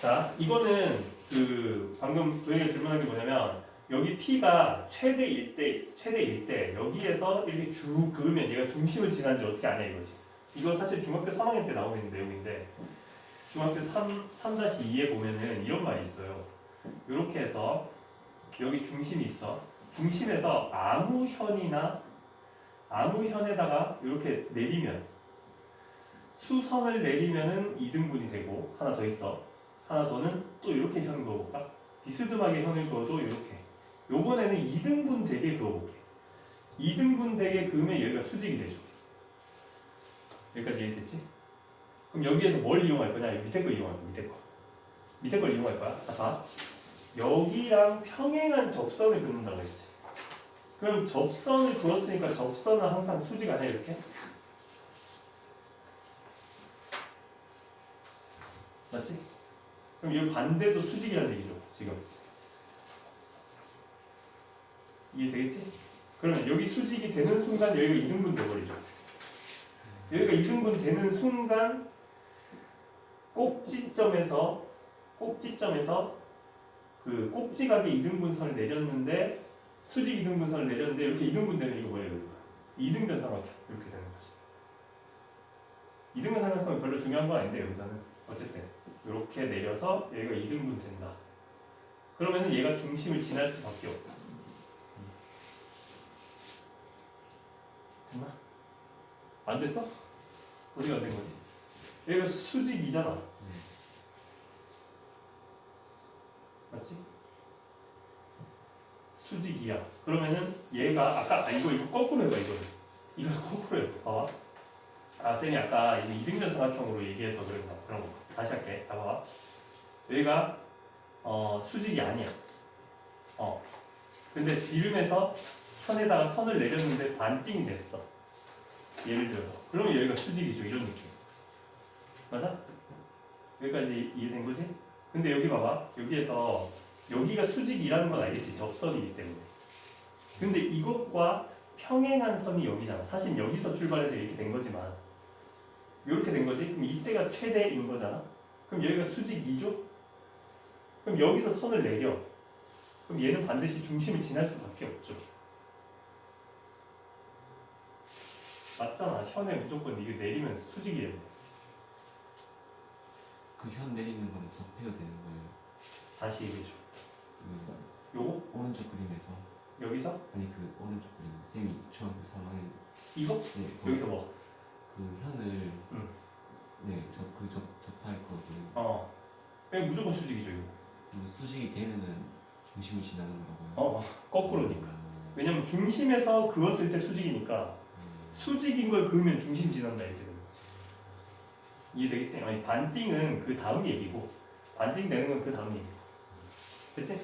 자, 이거는 그 방금 도희가 질문한 게 뭐냐면 여기 P가 최대일 때 최대일 때 여기에서 이렇게 쭉 그으면 얘가 중심을 지나는지 어떻게 아냐 이거지. 이거 사실 중학교 3학년 때 나오는 내용인데 중학교 3 3-2에 보면은 이런 말이 있어요. 이렇게 해서 여기 중심이 있어. 중심에서 아무 현이나 아무 현에다가 이렇게 내리면 수선을 내리면은 2등분이 되고 하나 더 있어. 하나 더는 또 이렇게 현 그어볼까? 비스듬하게 현을 그어도 이렇게. 요번에는 2등분 되게 그어볼게. 2등분 되게 그으면 여기가 수직이 되죠. 여기까지 이해됐지? 그럼 여기에서 뭘 이용할 거냐? 밑에 거 이용할 거야. 밑에 거. 밑에 걸 이용할 거야. 자, 봐. 여기랑 평행한 접선을 긋는다고 했지. 그럼 접선을 그었으니까 접선은 항상 수직 아니야 이렇게? 맞지? 그럼 이 반대도 수직이라는 얘기죠. 지금 이해되겠지? 그러면 여기 수직이 되는 순간 여기가 이등분 돼버리죠. 여기가 이등분 되는 순간 꼭지점에서 꼭지점에서 그 꼭지각에 이등분선을 내렸는데 수직 이등분선을 내렸는데 이렇게 이등분 되면 이거 뭐예요? 이거? 이등변 삼각형 이렇게 되는 거지. 이등변 삼각형은 별로 중요한 건 아닌데 여기서는 어쨌든 이렇게 내려서 얘가 이등분 된다. 그러면은 얘가 중심을 지날 수밖에 없다. 됐나? 안 됐어? 어디가 안 된 거지? 얘가 수직이잖아. 맞지? 수직이야. 그러면은 얘가 아까 아 이거 이거 거꾸로 해봐 이거를. 이거 거꾸로 해. 봐봐. 아 쌤이 아까 이거 이등변 삼각형으로 얘기해서 그런 거 그런 거. 다시 할게. 자 봐봐. 여기가 어 수직이 아니야. 어. 근데 지름에서 선에다가 선을 내렸는데 반띵이 됐어. 예를 들어서. 그러면 여기가 수직이죠. 이런 느낌. 맞아? 여기까지 이해된 거지? 근데 여기 봐봐. 여기에서 여기가 수직이라는 건 알겠지? 접선이기 때문에. 근데 이것과 평행한 선이 여기잖아. 사실 여기서 출발해서 이렇게 된 거지만 이렇게 된 거지? 그럼 이때가 최대인 거잖아. 그럼 여기가 수직 2죠? 그럼 여기서 선을 내려. 그럼 얘는 반드시 중심을 지날 수밖에 없죠. 맞잖아. 현에 무조건 이게 내리면 수직이 돼. 그현 내리는 건 접해야 되는 거예요. 다시 얘기해줘. 그 요거? 오른쪽 그림에서 여기서? 아니 그 오른쪽 그림 쌤이 중학교 3학년 이거? 네, 그, 여기서 뭐? 그 현을 응. 네 접그 접 접할 거거든요. 어. 그냥 무조건 수직이죠, 이거. 뭐 수직이 되면은 중심이 지나는 거고요. 어, 거꾸로니까. 음, 왜냐면 중심에서 그었을 때 수직이니까 음, 수직인 걸 그으면 중심 지난다 이렇게 되는 거지. 이해되겠지? 아니 반띵은 그 다음 얘기고 반띵 되는 건 그 다음 얘기. 됐지?